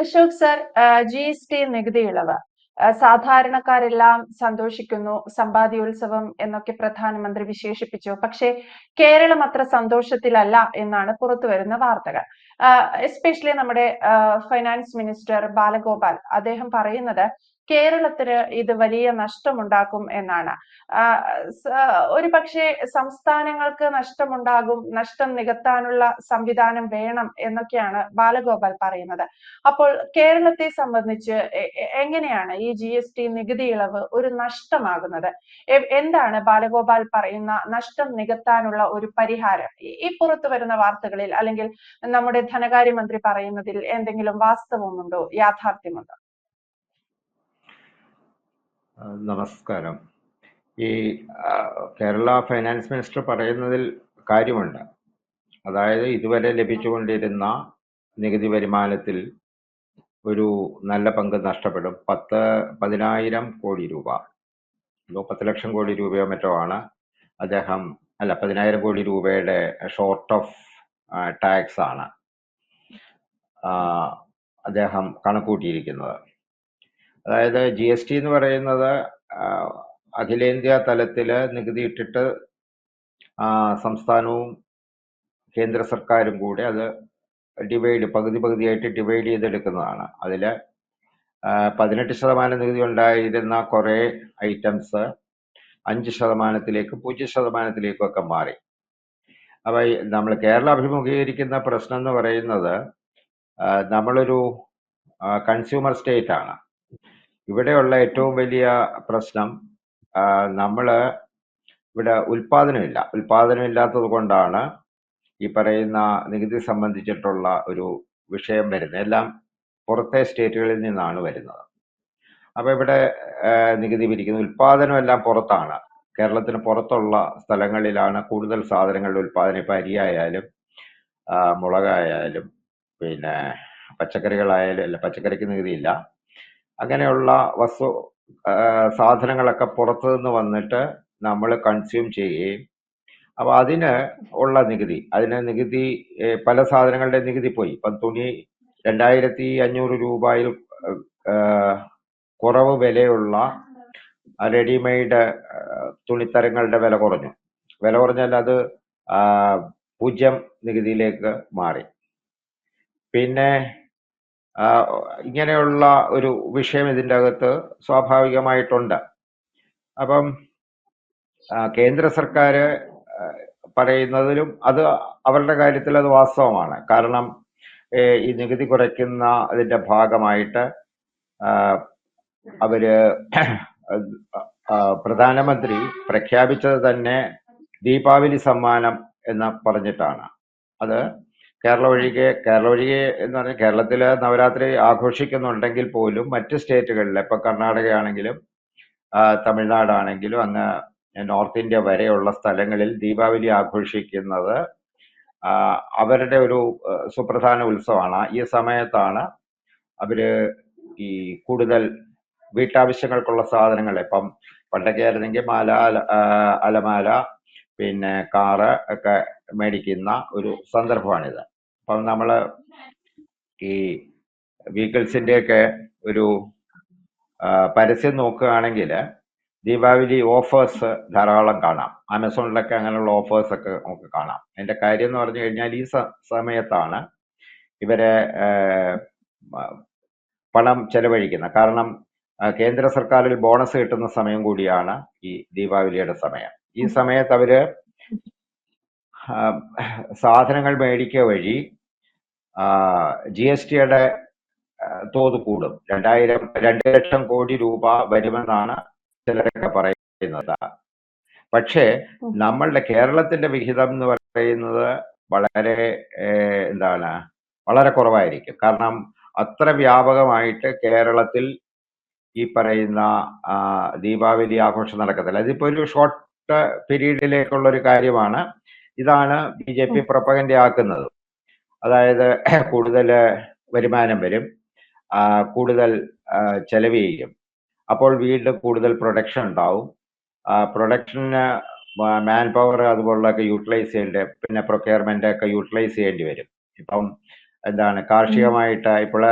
Ashok sir G S T നികുതി ഇളവ് സാധാരണക്കാരെല്ലാം സന്തോഷിക്കുന്നു സമ്പാദ്യോത്സവം എന്നൊക്കെ പ്രധാനമന്ത്രി വിശേഷിപ്പിച്ചു. പക്ഷേ കേരളം അത്ര സന്തോഷത്തിലല്ല എന്നാണ് പുറത്തു വരുന്ന വാർത്തകൾ. എസ്പെഷ്യലി നമ്മുടെ ഫൈനാൻസ് മിനിസ്റ്റർ ബാലഗോപാൽ. അദ്ദേഹം പറയുന്നത് കേരളത്തിന് ഇത് വലിയ നഷ്ടമുണ്ടാക്കും എന്നാണ്. ഒരു പക്ഷേ സംസ്ഥാനങ്ങൾക്ക് നഷ്ടമുണ്ടാകും നഷ്ടം നികത്താനുള്ള സംവിധാനം വേണം എന്നൊക്കെയാണ് ബാലഗോപാൽ പറയുന്നത്. അപ്പോൾ കേരളത്തെ സംബന്ധിച്ച് എങ്ങനെയാണ് ഈ ജി എസ് ടി നികുതി ഇളവ് ഒരു നഷ്ടമാകുന്നത്? എന്താണ് ബാലഗോപാൽ പറയുന്ന നഷ്ടം നികത്താനുള്ള ഒരു പരിഹാരം? ഈ- പുറത്തു വരുന്ന വാർത്തകളിൽ അല്ലെങ്കിൽ നമ്മുടെ ധനകാര്യമന്ത്രി പറയുന്നതിൽ എന്തെങ്കിലും വാസ്തവമുണ്ടോ യാഥാർത്ഥ്യമുണ്ടോ? നമസ്കാരം. ഈ കേരള ഫൈനാൻസ് മിനിസ്റ്റർ പറയുന്നതിൽ കാര്യമുണ്ട്. അതായത് ഇതുവരെ ലഭിച്ചുകൊണ്ടിരുന്ന നികുതി വരുമാനത്തിൽ ഒരു നല്ല പങ്ക് നഷ്ടപ്പെടും. പത്ത് പതിനായിരം കോടി രൂപ. എന്തോ പത്ത് ലക്ഷം കോടി രൂപയോ മറ്റോ ആണ് അദ്ദേഹം അല്ല പതിനായിരം കോടി രൂപയുടെ ഷോർട്ട് ഓഫ് ടാക്സ് ആണ് അദ്ദേഹം കണക്കൂട്ടിയിരിക്കുന്നത് അതായത് ജി എസ് ടി എന്ന് പറയുന്നത് അഖിലേന്ത്യാ തലത്തിൽ നികുതി ഇട്ടിട്ട് സംസ്ഥാനവും കേന്ദ്ര സർക്കാരും കൂടെ അത് ഡിവൈഡ് പകുതി പകുതിയായിട്ട് ഡിവൈഡ് ചെയ്തെടുക്കുന്നതാണ്. അതിൽ പതിനെട്ട് ശതമാനം നികുതി ഉണ്ടായിരുന്ന കുറേ ഐറ്റംസ് അഞ്ച് ശതമാനത്തിലേക്ക് പൂജ്യം ശതമാനത്തിലേക്കും ഒക്കെ മാറി അപ്പോൾ നമ്മൾ കേരളം അഭിമുഖീകരിക്കുന്ന പ്രശ്നം എന്ന് പറയുന്നത് നമ്മളൊരു കൺസ്യൂമർ സ്റ്റേറ്റ് ആണ്. ഇവിടെയുള്ള ഏറ്റവും വലിയ പ്രശ്നം നമ്മൾ ഇവിടെ ഉൽപാദനമില്ല ഉൽപാദനമില്ലാത്തത് കൊണ്ടാണ് ഈ പറയുന്ന നികുതി സംബന്ധിച്ചിട്ടുള്ള ഒരു വിഷയം വരുന്നത്. എല്ലാം പുറത്തെ സ്റ്റേറ്റുകളിൽ നിന്നാണ് വരുന്നത്. അപ്പോൾ ഇവിടെ നികുതി പിരിക്കുന്നത് ഉൽപാദനം എല്ലാം പുറത്താണ്. കേരളത്തിന് പുറത്തുള്ള സ്ഥലങ്ങളിലാണ് കൂടുതൽ സാധനങ്ങളുടെ ഉൽപാദനം ഇപ്പം അരിയായാലും മുളകായാലും പിന്നെ പച്ചക്കറികളായാലും അല്ല പച്ചക്കറിക്ക് നികുതിയില്ല. അങ്ങനെയുള്ള വസ്തു സാധനങ്ങളൊക്കെ പുറത്തു നിന്ന് വന്നിട്ട് നമ്മൾ കൺസ്യൂം ചെയ്യുകയും അപ്പോൾ അതിന് ഉള്ള നികുതി അതിന് നികുതി പല സാധനങ്ങളുടെ നികുതി പോയി. ഇപ്പം തുണി രണ്ടായിരത്തി അഞ്ഞൂറ് രൂപയിൽ കുറവ് വിലയുള്ള റെഡിമെയ്ഡ് തുണിത്തരങ്ങളുടെ വില കുറഞ്ഞു. വില കുറഞ്ഞാൽ അത് പൂജ്യം നികുതിയിലേക്ക് മാറി. പിന്നെ ഇങ്ങനെയുള്ള ഒരു വിഷയം ഇതിന്റെ അകത്ത് സ്വാഭാവികമായിട്ടുണ്ട്. അപ്പം കേന്ദ്ര സർക്കാർ പറയുന്നതിലും അത് അവരുടെ കാര്യത്തിൽ അത് വാസ്തവമാണ്. കാരണം ഈ നികുതി കുറയ്ക്കുന്ന അതിന്റെ ഭാഗമായിട്ട് അവർ പ്രധാനമന്ത്രി പ്രഖ്യാപിച്ചത് തന്നെ ദീപാവലി സമ്മാനം എന്ന് പറഞ്ഞിട്ടാണ്. അത് കേരള ഒഴികെ കേരള ഒഴികെ എന്ന് പറഞ്ഞാൽ കേരളത്തിൽ നവരാത്രി ആഘോഷിക്കുന്നുണ്ടെങ്കിൽ പോലും മറ്റ് സ്റ്റേറ്റുകളിൽ ഇപ്പൊ കർണാടകയാണെങ്കിലും തമിഴ്നാടാണെങ്കിലും അങ്ങ് നോർത്ത് ഇന്ത്യ വരെയുള്ള സ്ഥലങ്ങളിൽ ദീപാവലി ആഘോഷിക്കുന്നത് അവരുടെ ഒരു സുപ്രധാന ഉത്സവമാണ്. ഈ സമയത്താണ് അവർ ഈ കൂടുതൽ വീട്ടാവശ്യങ്ങൾക്കുള്ള സാധനങ്ങൾ ഇപ്പം പണ്ടൊക്കെ ആയിരുന്നെങ്കിൽ മാല അല- അലമാല പിന്നെ കാറ് ഒക്കെ മേടിക്കുന്ന ഒരു സന്ദർഭമാണിത്. അപ്പം നമ്മൾ ഈ വെഹിക്കിൾസിന്റെ ഒക്കെ ഒരു പരസ്യം നോക്കുകയാണെങ്കിൽ ദീപാവലി ഓഫേഴ്സ് ധാരാളം കാണാം. ആമസോണിലൊക്കെ അങ്ങനെയുള്ള ഓഫേഴ്സ് ഒക്കെ നമുക്ക് കാണാം. അതിന്റെ കാര്യം എന്ന് പറഞ്ഞു കഴിഞ്ഞാൽ ഈ സമയത്താണ് ഇവരെ പണം ചെലവഴിക്കുന്നത്. കാരണം കേന്ദ്ര സർക്കാരിൽ ബോണസ് കിട്ടുന്ന സമയം കൂടിയാണ് ഈ ദീപാവലിയുടെ സമയം. ഈ സമയത്ത് അവർ സാധനങ്ങൾ മേടിക്കുക വഴി ജി എസ് ടിയുടെ തോത് കൂടും. രണ്ടായിരം രണ്ട് ലക്ഷം കോടി രൂപ വരുമെന്നാണ് ചിലരൊക്കെ പറയുന്നത്. പക്ഷേ നമ്മളുടെ കേരളത്തിന്റെ വിഹിതം എന്ന് പറയുന്നത് വളരെ എന്താണ് വളരെ കുറവായിരിക്കും. കാരണം അത്ര വ്യാപകമായിട്ട് കേരളത്തിൽ ഈ പറയുന്ന ദീപാവലി ആഘോഷം നടക്കത്തില്ല. അതിപ്പോ ഒരു ഷോർട്ട് പീരീഡിലേക്കുള്ള ഒരു കാര്യമാണ്. ഇതാണ് ബി ജെ പി പ്രൊപ്പഗൻഡ ആക്കുന്നത് അതായത് കൂടുതൽ വരുമാനം വരും. കൂടുതൽ ചെലവ് ചെയ്യും. അപ്പോൾ വീണ്ടും കൂടുതൽ പ്രൊഡക്ഷൻ ഉണ്ടാവും. പ്രൊഡക്ഷന് മാൻ പവർ അതുപോലുള്ളതൊക്കെ യൂട്ടിലൈസ് ചെയ്യേണ്ട പിന്നെ പ്രൊക്യർമെന്റ് ഒക്കെ യൂട്ടിലൈസ് ചെയ്യേണ്ടി വരും. ഇപ്പം എന്താണ് കാർഷികമായിട്ട് ഇപ്പോൾ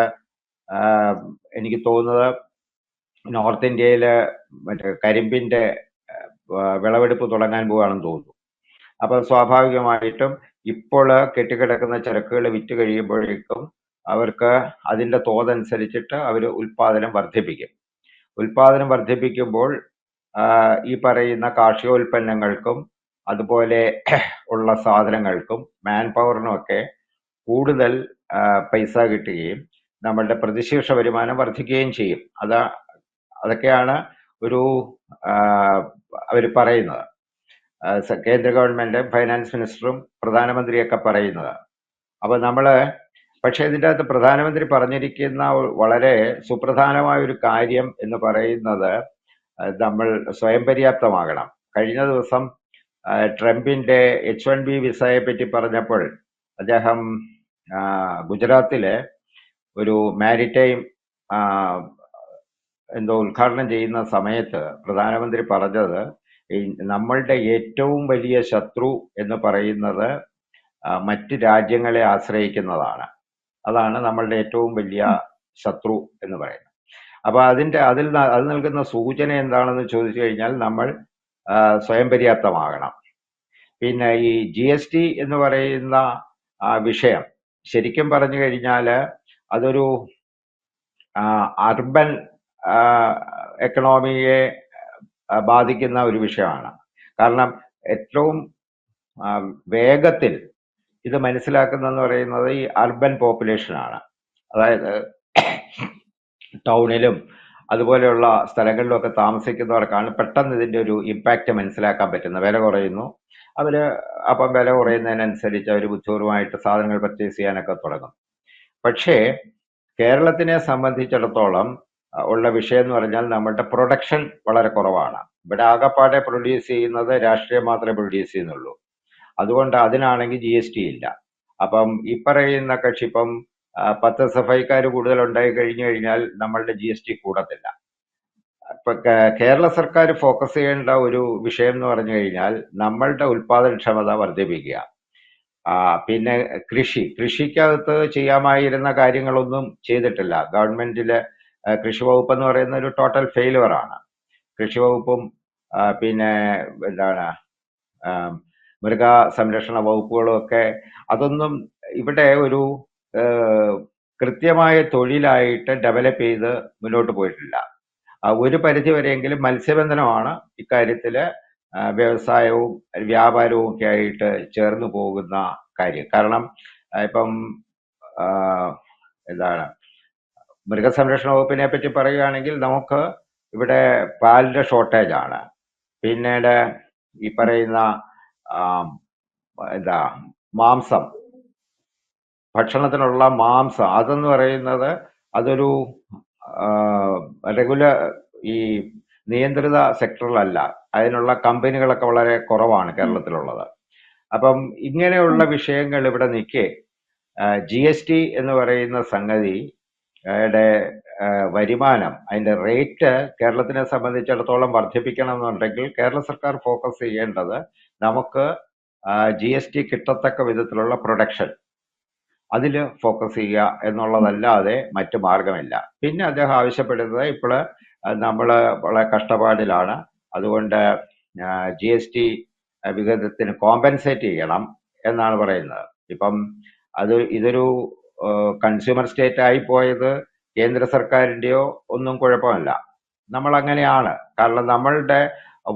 എനിക്ക് തോന്നുന്നത് നോർത്ത് ഇന്ത്യയിൽ മറ്റേ കരിമ്പിന്റെ ആ, വിളവെടുപ്പ് തുടങ്ങാൻ പോവുകയാണെന്ന് തോന്നുന്നു. അപ്പോൾ സ്വാഭാവികമായിട്ടും ഇപ്പോൾ കെട്ടിക്കിടക്കുന്ന ചരക്കുകൾ വിറ്റ് കഴിയുമ്പോഴേക്കും അവർക്ക് അതിന്റെ തോതനുസരിച്ചിട്ട് അവർ ഉൽപാദനം വർദ്ധിപ്പിക്കും. ഉൽപാദനം വർദ്ധിപ്പിക്കുമ്പോൾ ഈ പറയുന്ന കാർഷികോൽപ്പന്നങ്ങൾക്കും അതുപോലെ ഉള്ള സാധനങ്ങൾക്കും മാൻ പവറിനുമൊക്കെ കൂടുതൽ പൈസ കിട്ടുകയും നമ്മളുടെ പ്രതിശീർഷ വരുമാനം വർദ്ധിക്കുകയും ചെയ്യും. അതാ അതൊക്കെയാണ് ഒരു അവർ പറയുന്നത്. കേന്ദ്ര ഗവൺമെന്റ് ഫൈനാൻസ് മിനിസ്റ്ററും പ്രധാനമന്ത്രിയൊക്കെ പറയുന്നത്. അപ്പൊ നമ്മൾ പക്ഷേ ഇതിന്റെ അകത്ത് പ്രധാനമന്ത്രി പറഞ്ഞിരിക്കുന്ന വളരെ സുപ്രധാനമായ ഒരു കാര്യം എന്ന് പറയുന്നത് നമ്മൾ സ്വയം പര്യാപ്തമാകണം. കഴിഞ്ഞ ദിവസം ട്രംപിന്റെ എച്ച് വൺ ബി വിസയെ പറ്റി പറഞ്ഞപ്പോൾ അദ്ദേഹം ഗുജറാത്തിലെ ഒരു മാരിടൈം എന്തോ ഉദ്ഘാടനം ചെയ്യുന്ന സമയത്ത് പ്രധാനമന്ത്രി പറഞ്ഞത് നമ്മളുടെ ഏറ്റവും വലിയ ശത്രു എന്ന് പറയുന്നത് മറ്റ് രാജ്യങ്ങളെ ആശ്രയിക്കുന്നതാണ്. അതാണ് നമ്മളുടെ ഏറ്റവും വലിയ ശത്രു എന്ന് പറയുന്നത്. അപ്പൊ അതിന്റെ അതിൽ അത് നൽകുന്ന സൂചന എന്താണെന്ന് ചോദിച്ചു കഴിഞ്ഞാൽ നമ്മൾ സ്വയം പര്യാപ്തമാകണം. പിന്നെ ഈ ജി എസ് ടി എന്ന് പറയുന്ന ആ, വിഷയം ശരിക്കും പറഞ്ഞു കഴിഞ്ഞാൽ അതൊരു അർബൻ എക്കണോമിയെ ബാധിക്കുന്ന ഒരു വിഷയമാണ്. കാരണം ഏറ്റവും വേഗത്തിൽ ഇത് മനസ്സിലാക്കുന്നതെന്ന് പറയുന്നത് ഈ അർബൻ പോപ്പുലേഷനാണ് അതായത് ടൗണിലും അതുപോലെയുള്ള സ്ഥലങ്ങളിലൊക്കെ താമസിക്കുന്നവർക്കാണ് പെട്ടെന്ന് ഇതിന്റെ ഒരു ഇമ്പാക്റ്റ് മനസ്സിലാക്കാൻ പറ്റുന്നത്. വില കുറയുന്നു. അവർ അപ്പം വില കുറയുന്നതിനനുസരിച്ച് അവർ ബുദ്ധിപൂർവമായിട്ട് സാധനങ്ങൾ പർച്ചേസ് ചെയ്യാനൊക്കെ തുടങ്ങും. പക്ഷേ കേരളത്തിനെ സംബന്ധിച്ചിടത്തോളം ഉള്ള വിഷയം എന്ന് പറഞ്ഞാൽ നമ്മുടെ പ്രൊഡക്ഷൻ വളരെ കുറവാണ്. ഇവിടെ ആകെപ്പാടെ പ്രൊഡ്യൂസ് ചെയ്യുന്നത് രാഷ്ട്രീയം മാത്രമേ പ്രൊഡ്യൂസ് ചെയ്യുന്നുള്ളൂ. അതുകൊണ്ട് അതിനാണെങ്കിൽ ജി എസ് ടി ഇല്ല. അപ്പം ഈ പറയുന്ന കക്ഷി ഇപ്പം പത്ത് ഐക്കാർ കൂടുതൽ ഉണ്ടായി കഴിഞ്ഞു കഴിഞ്ഞാൽ നമ്മളുടെ ജി എസ് ടി കൂടത്തില്ല. ഇപ്പൊ കേരള സർക്കാർ ഫോക്കസ് ചെയ്യേണ്ട ഒരു വിഷയം എന്ന് പറഞ്ഞു കഴിഞ്ഞാൽ നമ്മളുടെ ഉൽപാദനക്ഷമത വർദ്ധിപ്പിക്കുക. പിന്നെ കൃഷി. കൃഷിക്കകത്ത് ചെയ്യാമായിരുന്ന കാര്യങ്ങളൊന്നും ചെയ്തിട്ടില്ല. ഗവൺമെന്റിലെ കൃഷി വകുപ്പ് എന്ന് പറയുന്ന ഒരു ടോട്ടൽ ഫെയിലുവർ ആണ്. കൃഷി വകുപ്പും പിന്നെ എന്താണ് മൃഗ സംരക്ഷണ വകുപ്പുകളും ഒക്കെ അതൊന്നും ഇവിടെ ഒരു കൃത്യമായ തൊഴിലായിട്ട് ഡെവലപ്പ് ചെയ്ത് മുന്നോട്ട് പോയിട്ടില്ല. ഒരു പരിധി വരെയെങ്കിലും മത്സ്യബന്ധനമാണ് ഇക്കാര്യത്തിൽ വ്യവസായവും വ്യാപാരവും ഒക്കെ ആയിട്ട് ചേർന്ന് പോകുന്ന കാര്യം. കാരണം ഇപ്പം എന്താണ് മൃഗസംരക്ഷണ വകുപ്പിനെ പറ്റി പറയുകയാണെങ്കിൽ നമുക്ക് ഇവിടെ പാലിന്റെ ഷോർട്ടേജ് ആണ് പിന്നീട് ഈ പറയുന്ന എന്താ മാംസം. ഭക്ഷണത്തിനുള്ള മാംസം. അതെന്ന് പറയുന്നത് അതൊരു റെഗുലർ ഈ നിയന്ത്രിത സെക്ടറിലല്ല. അതിനുള്ള കമ്പനികളൊക്കെ വളരെ കുറവാണ് കേരളത്തിലുള്ളത്. അപ്പം ഇങ്ങനെയുള്ള വിഷയങ്ങൾ ഇവിടെ നിൽക്കെ ജി എസ് ടി എന്ന് പറയുന്ന സംഗതി വരുമാനം അതിന്റെ റേറ്റ് കേരളത്തിനെ സംബന്ധിച്ചിടത്തോളം വർദ്ധിപ്പിക്കണം എന്നുണ്ടെങ്കിൽ കേരള സർക്കാർ ഫോക്കസ് ചെയ്യേണ്ടത് നമുക്ക് ജി എസ് ടി കിട്ടത്തക്ക വിധത്തിലുള്ള പ്രൊഡക്ഷൻ അതിൽ ഫോക്കസ് ചെയ്യുക എന്നുള്ളതല്ലാതെ മറ്റു മാർഗമില്ല. പിന്നെ അദ്ദേഹം ആവശ്യപ്പെടുന്നത് ഇപ്പോൾ നമ്മൾ വളരെ കഷ്ടപ്പാടിലാണ്. അതുകൊണ്ട് ജി എസ് ടി വിഹിതത്തിന് കോമ്പൻസേറ്റ് ചെയ്യണം എന്നാണ് പറയുന്നത്. ഇപ്പം അത് ഇതൊരു കൺസ്യൂമർ സ്റ്റേറ്റ് ആയി പോയത് കേന്ദ്ര സർക്കാരിന്റെയോ ഒന്നും കുഴപ്പമല്ല. നമ്മൾ അങ്ങനെയാണ് കാരണം നമ്മളുടെ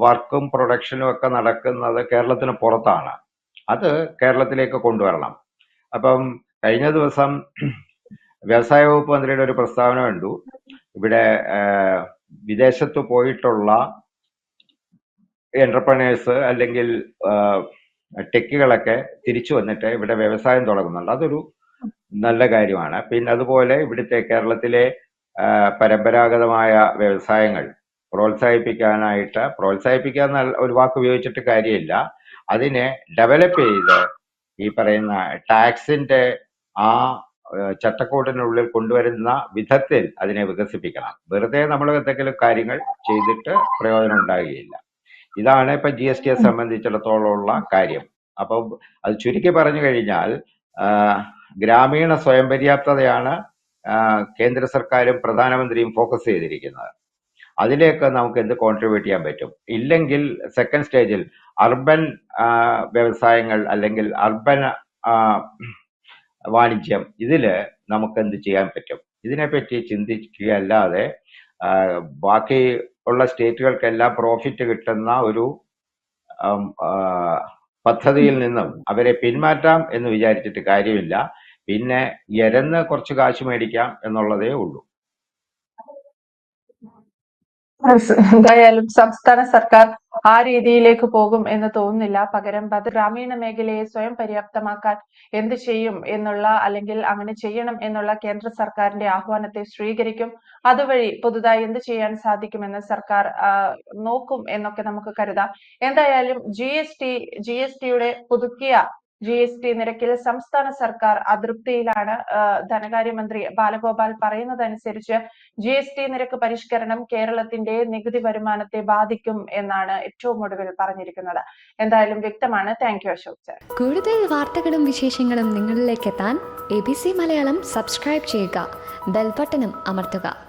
വർക്കും പ്രൊഡക്ഷനും ഒക്കെ നടക്കുന്നത് കേരളത്തിന് പുറത്താണ്. അത് കേരളത്തിലേക്ക് കൊണ്ടുവരണം. അപ്പം കഴിഞ്ഞ ദിവസം വ്യവസായ വകുപ്പ് മന്ത്രിയുടെ ഒരു പ്രസ്താവന കണ്ടു. ഇവിടെ വിദേശത്ത് പോയിട്ടുള്ള എന്റർപ്രണേഴ്സ് അല്ലെങ്കിൽ ടെക്കുകളൊക്കെ തിരിച്ചു വന്നിട്ട് ഇവിടെ വ്യവസായം തുടങ്ങുന്നുണ്ട്. അതൊരു നല്ല കാര്യമാണ്. പിന്നെ അതുപോലെ ഇവിടുത്തെ കേരളത്തിലെ പരമ്പരാഗതമായ വ്യവസായങ്ങൾ. പ്രോത്സാഹിപ്പിക്കാനായിട്ട് പ്രോത്സാഹിപ്പിക്കുക എന്ന ഒരു വാക്ക് ഉപയോഗിച്ചിട്ട് കാര്യമില്ല. അതിനെ ഡെവലപ്പ് ചെയ്ത് ഈ പറയുന്ന ടാക്സിന്റെ ആ ചട്ടക്കൂടിനുള്ളിൽ കൊണ്ടുവരുന്ന വിധത്തിൽ അതിനെ വികസിപ്പിക്കണം. വെറുതെ നമ്മൾ എന്തെങ്കിലും കാര്യങ്ങൾ ചെയ്തിട്ട് പ്രയോജനം ഉണ്ടാകുകയില്ല. ഇതാണ് ഇപ്പൊ ജി എസ് ടിയെ സംബന്ധിച്ചിടത്തോളം ഉള്ള കാര്യം. അപ്പം അത് ചുരുക്കി പറഞ്ഞു കഴിഞ്ഞാൽ ഗ്രാമീണ സ്വയം പര്യാപ്തതയാണ് കേന്ദ്ര സർക്കാരും പ്രധാനമന്ത്രിയും ഫോക്കസ് ചെയ്തിരിക്കുന്നത്. അതിലേക്ക് നമുക്ക് എന്ത് കോൺട്രിബ്യൂട്ട് ചെയ്യാൻ പറ്റും? ഇല്ലെങ്കിൽ സെക്കൻഡ് സ്റ്റേജിൽ അർബൻ വ്യവസായങ്ങൾ അല്ലെങ്കിൽ അർബൻ വാണിജ്യം ഇതിൽ നമുക്ക് എന്ത് ചെയ്യാൻ പറ്റും? ഇതിനെപ്പറ്റി ചിന്തിക്കുകയല്ലാതെ ബാക്കി ഉള്ള സ്റ്റേറ്റുകൾക്കെല്ലാം പ്രോഫിറ്റ് കിട്ടുന്ന ഒരു പദ്ധതിയിൽ നിന്നും അവരെ പിന്മാറ്റാം എന്ന് വിചാരിച്ചിട്ട് കാര്യമില്ല. പിന്നെ എരന്ന് കുറച്ച് കാശ് മേടിക്കാം എന്നുള്ളതേ ഉള്ളൂ. എന്തായാലും സംസ്ഥാന സർക്കാർ ആ രീതിയിലേക്ക് പോകും എന്ന് തോന്നുന്നില്ല. പകരം അത് ഗ്രാമീണ മേഖലയെ സ്വയം പര്യാപ്തമാക്കാൻ എന്ത് ചെയ്യും എന്നുള്ള അല്ലെങ്കിൽ അങ്ങനെ ചെയ്യണം എന്നുള്ള കേന്ദ്ര സർക്കാരിന്റെ ആഹ്വാനത്തെ സ്വീകരിക്കും. അതുവഴി പുതുതായി എന്ത് ചെയ്യാൻ സാധിക്കുമെന്ന് സർക്കാർ നോക്കും എന്നൊക്കെ നമുക്ക് കരുതാം. എന്തായാലും G S T G S ടിയുടെ പുതുക്കിയ ജി എസ് ടി നിരക്കിൽ സംസ്ഥാന സർക്കാർ അതൃപ്തിയിലാണ്. ധനകാര്യമന്ത്രി ബാലഗോപാൽ പറയുന്നതനുസരിച്ച് ജി എസ് ടി നിരക്ക് പരിഷ്കരണം കേരളത്തിന്റെ നികുതി വരുമാനത്തെ ബാധിക്കും എന്നാണ് ഏറ്റവും ഒടുവിൽ പറഞ്ഞിരിക്കുന്നത്. എന്തായാലും വ്യക്തമാണ്. താങ്ക് യു അശോക് സർ കൂടുതൽ വാർത്തകളും വിശേഷങ്ങളും നിങ്ങളിലേക്ക് എത്താൻ A B C Malayalam subscribe ചെയ്യുക. ബെൽബട്ടനും അമർത്തുക.